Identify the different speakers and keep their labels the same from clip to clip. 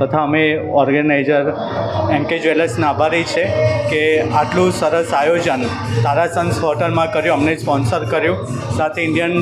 Speaker 1: તથા અમે ઓર્ગેનાઇઝર એમ કે જ્વેલર્સના આભારી છે કે આટલું સરસ આયોજન તારા સન્સ હોટલમાં કર્યું, અમને સ્પોન્સર કર્યું. સાથે Indian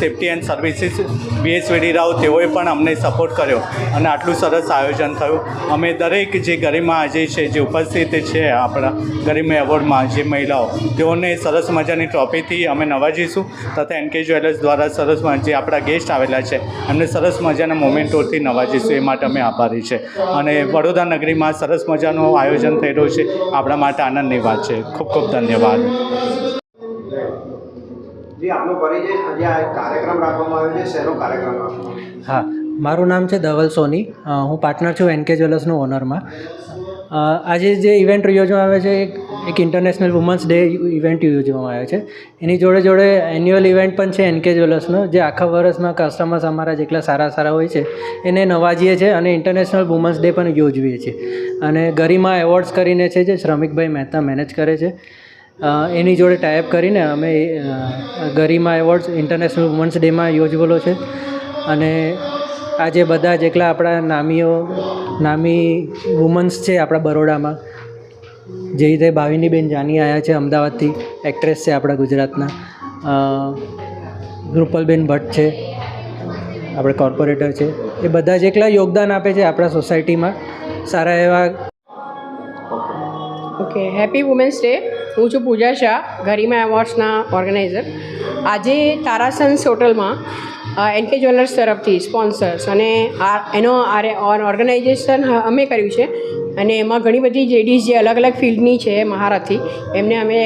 Speaker 1: safety and services BSVD Rao તેઓએ પણ અમને સપોર્ટ કર્યો અને આટલું સરસ આયોજન થયું. અમે દરેક જે ગરિમા આજે છે, જે ઉપસ્થિત છે આપણા ગરિમા એવોર્ડમાં જે મહિલાઓ, તેઓને સરસ મજાની ટ્રોફીથી અમે નવાજીશું તથા એન કે જ્વેલર્સ દ્વારા સરસ જે આપણા ગેસ્ટ આવેલા છે, એમને સરસ મજાના મોમેન્ટોથી નવાજીશું, એ માટે અમે આભારી છે. અને વડોદરા નગરીમાં સરસ મજાનું આયોજન થઈ રહ્યું છે. આપણા માટે આનંદની વાત છે. ખૂબ ખૂબ ધન્યવાદ.
Speaker 2: જી આપનો પરિચય આજે આ કાર્યક્રમ રાખવામાં આવ્યો છે. શેનો કાર્યક્રમ રાખવામાં
Speaker 3: હા મારું નામ છે ધવલ સોની. હું પાર્ટનર છું એનકે જ્વેલર્સનું ઓનરમાં આજે જે ઇવેન્ટ યોજવામાં આવે છે એક એક ઇન્ટરનેશનલ વુમન્સ ડે ઇવેન્ટ યોજવામાં આવે છે. એની જોડે જોડે એન્યુઅલ ઇવેન્ટ પણ છે એનકે જ્વેલર્સનો જે આખા વર્ષમાં કસ્ટમર્સ અમારા જેટલા સારા સારા હોય છે, એને નવાજીએ છીએ અને ઇન્ટરનેશનલ વુમન્સ ડે પણ યોજવીએ છીએ. અને ગરિમા એવોર્ડ્સ કરીને છે જે શ્રમિકભાઈ મહેતા મેનેજ કરે છે. એની જોડે ટાઈપ કરીને અમે ગરિમા એવોર્ડ્સ ઇન્ટરનેશનલ વુમન્સ ડેમાં યોજવેલો છે. અને આજે બધા જેટલા આપણા નામીઓ, નામી વુમન્સ છે આપણા બરોડામાં જે રીતે ભાવિનીબેન જાની આવ્યા છે અમદાવાદથી એક્ટ્રેસ છે આપણા ગુજરાતના. રૂપલબેન ભટ્ટ છે, આપણે કોર્પોરેટર છે. એ બધા જેટલા યોગદાન આપે છે આપણા સોસાયટીમાં સારા એવા
Speaker 4: ઓકે હેપી વુમેન્સ ડે હું છું પૂજા શાહ, ગરિમા એવોર્ડ્સના ઓર્ગેનાઇઝર આજે તારાસન્સ હોટલમાં એનકે જ્વેલર્સ તરફથી સ્પોન્સર્સ અને આ, એનો આરે ઓર્ગેનાઇઝેશન અમે કર્યું છે. અને એમાં ઘણી બધી લેડીઝ જે અલગ અલગ ફિલ્ડની છે મહારથી, એમને અમે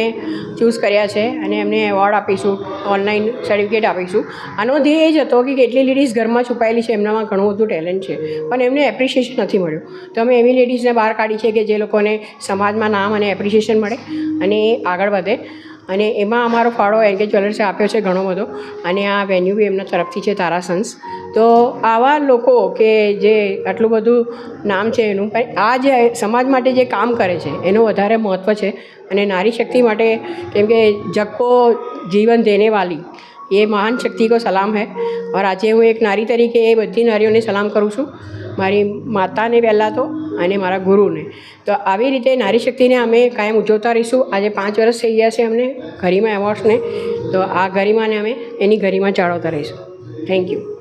Speaker 4: ચૂઝ કર્યા છે અને એમને એવોર્ડ આપીશું, ઓનલાઈન સર્ટિફિકેટ આપીશું. આનો ધ્યેય એ જ હતો કે કેટલી લેડીઝ ઘરમાં છુપાયેલી છે, એમનામાં ઘણું બધું ટેલેન્ટ છે, પણ એમને એપ્રિશિએશન નથી મળ્યું. તો અમે એવી લેડીઝને બહાર કાઢી છે કે જે લોકોને સમાજમાં નામ અને એપ્રિશિએશન મળે અને આગળ વધે. અને એમાં અમારો ફાળો એન કે જ્વેલર્સે આપ્યો છે ઘણો બધો. અને આ વેન્યુ બી એમના તરફથી છે, તારા તો આવા લોકો કે જે આટલું બધું નામ છે એનું, પણ આ જે સમાજ માટે જે કામ કરે છે, એનું વધારે મહત્ત્વ છે. અને નારી શક્તિ માટે કેમ કે જગકો જીવન દેને વાલી, એ મહાન શક્તિ કો સલામ હૈ. ઓર આજે હું એક નારી તરીકે એ બધી નારીઓને સલામ કરું છું. મારી માતાને પહેલાં તો અને મારા ગુરુને. તો આવી રીતે નારી શક્તિને અમે કાયમ ઉજવતા રહીશું. આજે પાંચ વર્ષ થઈ ગયા છે અમને ગરિમા એવોર્ડ્સને. તો આ ગરિમાને અમે એની ગરિમા જાળવતા રહીશું. Thank you